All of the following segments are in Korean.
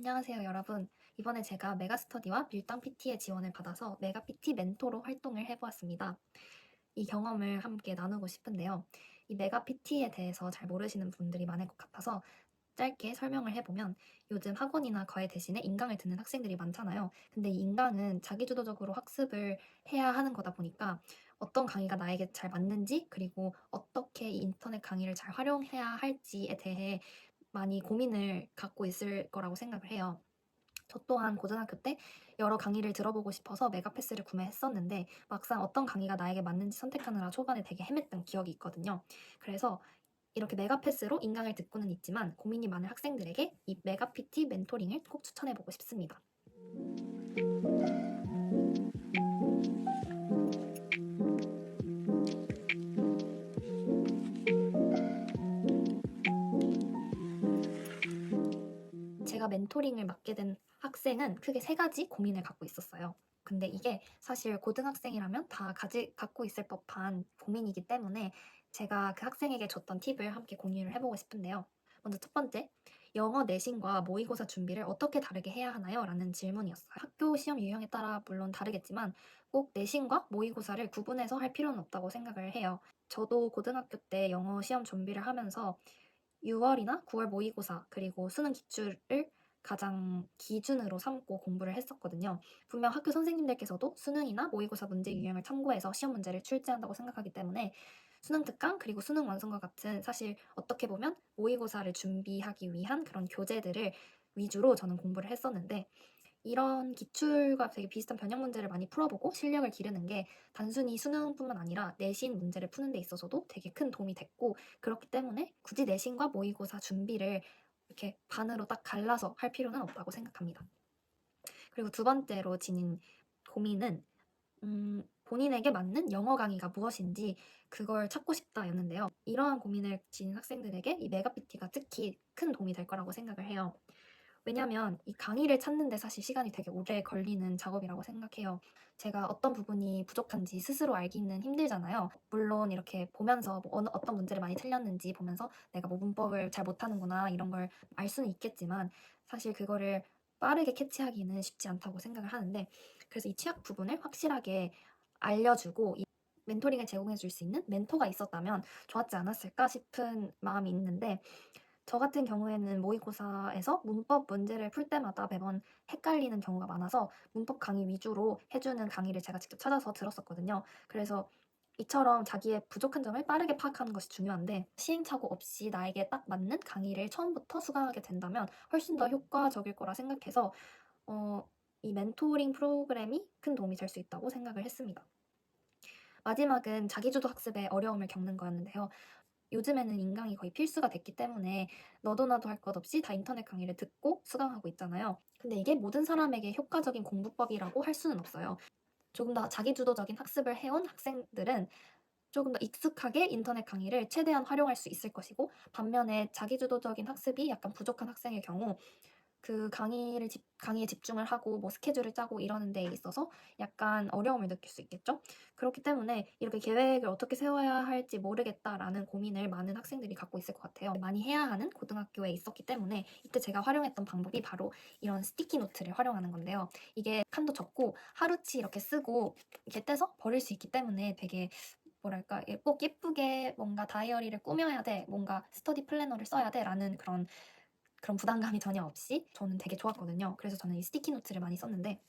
안녕하세요, 여러분. 이번에 제가 메가스터디와 밀당 PT의 지원을 받아서 메가 PT 멘토로 활동을 해보았습니다. 이 경험을 함께 나누고 싶은데요. 이 메가 PT에 대해서 잘 모르시는 분들이 많을 것 같아서 짧게 설명을 해보면 요즘 학원이나 과외 대신에 인강을 듣는 학생들이 많잖아요. 근데 이 인강은 자기주도적으로 학습을 해야 하는 거다 보니까 어떤 강의가 나에게 잘 맞는지 그리고 어떻게 이 인터넷 강의를 잘 활용해야 할지에 대해 많이 고민을 갖고 있을 거라고 생각을 해요. 저 또한 고등학교 때 여러 강의를 들어보고 싶어서 메가패스를 구매했었는데 막상 어떤 강의가 나에게 맞는지 선택하느라 초반에 되게 헤맸던 기억이 있거든요. 그래서 이렇게 메가패스로 인강을 듣고는 있지만 고민이 많은 학생들에게 이 메가PT 멘토링을 꼭 추천해보고 싶습니다. 멘토링을 맡게 된 학생은 크게 세 가지 고민을 갖고 있었어요. 근데 이게 사실 고등학생이라면 다 가지, 갖고 있을 법한 고민이기 때문에 제가 그 학생에게 줬던 팁을 함께 공유를 해보고 싶은데요. 먼저 첫 번째, 영어 내신과 모의고사 준비를 어떻게 다르게 해야 하나요? 라는 질문이었어요. 학교 시험 유형에 따라 물론 다르겠지만 꼭 내신과 모의고사를 구분해서 할 필요는 없다고 생각을 해요. 저도 고등학교 때 영어 시험 준비를 하면서 6월이나 9월 모의고사 그리고 수능 기출을 가장 기준으로 삼고 공부를 했었거든요. 분명 학교 선생님들께서도 수능이나 모의고사 문제 유형을 참고해서 시험 문제를 출제한다고 생각하기 때문에 수능 특강 그리고 수능 완성과 같은 사실 어떻게 보면 모의고사를 준비하기 위한 그런 교재들을 위주로 저는 공부를 했었는데 이런 기출과 되게 비슷한 변형 문제를 많이 풀어보고 실력을 기르는 게 단순히 수능뿐만 아니라 내신 문제를 푸는 데 있어서도 되게 큰 도움이 됐고 그렇기 때문에 굳이 내신과 모의고사 준비를 이렇게 반으로 딱 갈라서 할 필요는 없다고 생각합니다. 그리고 두 번째로 지닌 고민은 음, 본인에게 맞는 영어 강의가 무엇인지 그걸 찾고 싶다였는데요. 이러한 고민을 지닌 학생들에게 이 메가PT가 특히 큰 도움이 될 거라고 생각을 해요. 왜냐하면 이 강의를 찾는데 사실 시간이 되게 오래 걸리는 작업이라고 생각해요. 제가 어떤 부분이 부족한지 스스로 알기는 힘들잖아요. 물론 이렇게 보면서 뭐 어떤 문제를 많이 틀렸는지 보면서 내가 뭐 문법을 잘 못하는구나 이런 걸 알 수는 있겠지만 사실 그거를 빠르게 캐치하기는 쉽지 않다고 생각을 하는데 그래서 이 취약 부분을 확실하게 알려주고 이 멘토링을 제공해 줄 수 있는 멘토가 있었다면 좋았지 않았을까 싶은 마음이 있는데 저 같은 경우에는 모의고사에서 문법 문제를 풀 때마다 매번 헷갈리는 경우가 많아서 문법 강의 위주로 해주는 강의를 제가 직접 찾아서 들었었거든요. 그래서 이처럼 자기의 부족한 점을 빠르게 파악하는 것이 중요한데 시행착오 없이 나에게 딱 맞는 강의를 처음부터 수강하게 된다면 훨씬 더 효과적일 거라 생각해서 어, 이 멘토링 프로그램이 큰 도움이 될 수 있다고 생각을 했습니다. 마지막은 자기주도 학습에 어려움을 겪는 거였는데요. 요즘에는 인강이 거의 필수가 됐기 때문에 너도 나도 할 것 없이 다 인터넷 강의를 듣고 수강하고 있잖아요. 근데 이게 모든 사람에게 효과적인 공부법이라고 할 수는 없어요. 조금 더 자기주도적인 학습을 해온 학생들은 조금 더 익숙하게 인터넷 강의를 최대한 활용할 수 있을 것이고 반면에 자기주도적인 학습이 약간 부족한 학생의 경우 그 강의를 집, 강의에 집중을 하고 뭐 스케줄을 짜고 이러는 데 있어서 약간 어려움을 느낄 수 있겠죠. 그렇기 때문에 이렇게 계획을 어떻게 세워야 할지 모르겠다라는 고민을 많은 학생들이 갖고 있을 것 같아요. 많이 해야 하는 고등학교에 있었기 때문에 이때 제가 활용했던 방법이 바로 이런 스티키 노트를 활용하는 건데요. 이게 칸도 적고 하루치 이렇게 쓰고 이렇게 떼서 버릴 수 있기 때문에 되게 뭐랄까 꼭 예쁘게 뭔가 다이어리를 꾸며야 돼 뭔가 스터디 플래너를 써야 돼라는 그런 그런 부담감이 전혀 없이 저는 되게 좋았거든요. 그래서 저는 이 스티키 노트를 많이 썼는데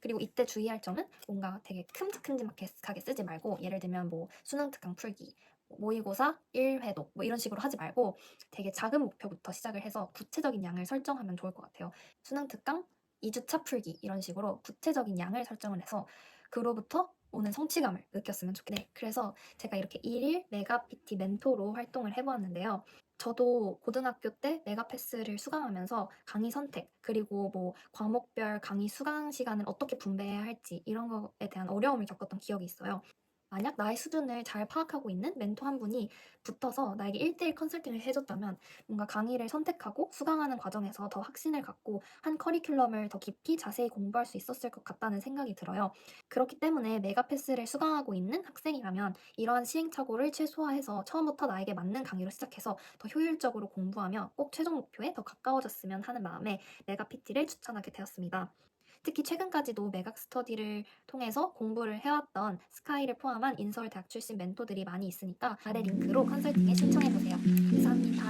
그리고 이때 주의할 점은 뭔가 되게 큼직큼직하게 쓰지 말고 예를 들면 뭐 수능 특강 풀기 모의고사 1회독 뭐 이런 식으로 하지 말고 되게 작은 목표부터 시작을 해서 구체적인 양을 설정하면 좋을 것 같아요. 수능 특강 2주차 풀기 이런 식으로 구체적인 양을 설정을 해서 그로부터 오는 성취감을 느꼈으면 좋겠네. 요 그래서 제가 이렇게 1일 메가 PT 멘토로 활동을 해보았는데요. 저도 고등학교 때 메가패스를 수강하면서 강의 선택, 그리고 뭐 과목별 강의 수강 시간을 어떻게 분배해야 할지 이런 거에 대한 어려움을 겪었던 기억이 있어요. 만약 나의 수준을 잘 파악하고 있는 멘토 한 분이 붙어서 나에게 1대1 컨설팅을 해줬다면 뭔가 강의를 선택하고 수강하는 과정에서 더 확신을 갖고 한 커리큘럼을 더 깊이 자세히 공부할 수 있었을 것 같다는 생각이 들어요. 그렇기 때문에 메가패스를 수강하고 있는 학생이라면 이러한 시행착오를 최소화해서 처음부터 나에게 맞는 강의로 시작해서 더 효율적으로 공부하며 꼭 최종 목표에 더 가까워졌으면 하는 마음에 메가PT를 추천하게 되었습니다. 특히 최근까지도 메각 스터디를 통해서 공부를 해왔던 스카이를 포함한 인서울 대학 출신 멘토들이 많이 있으니까 아래 링크로 컨설팅에 신청해보세요. 감사합니다.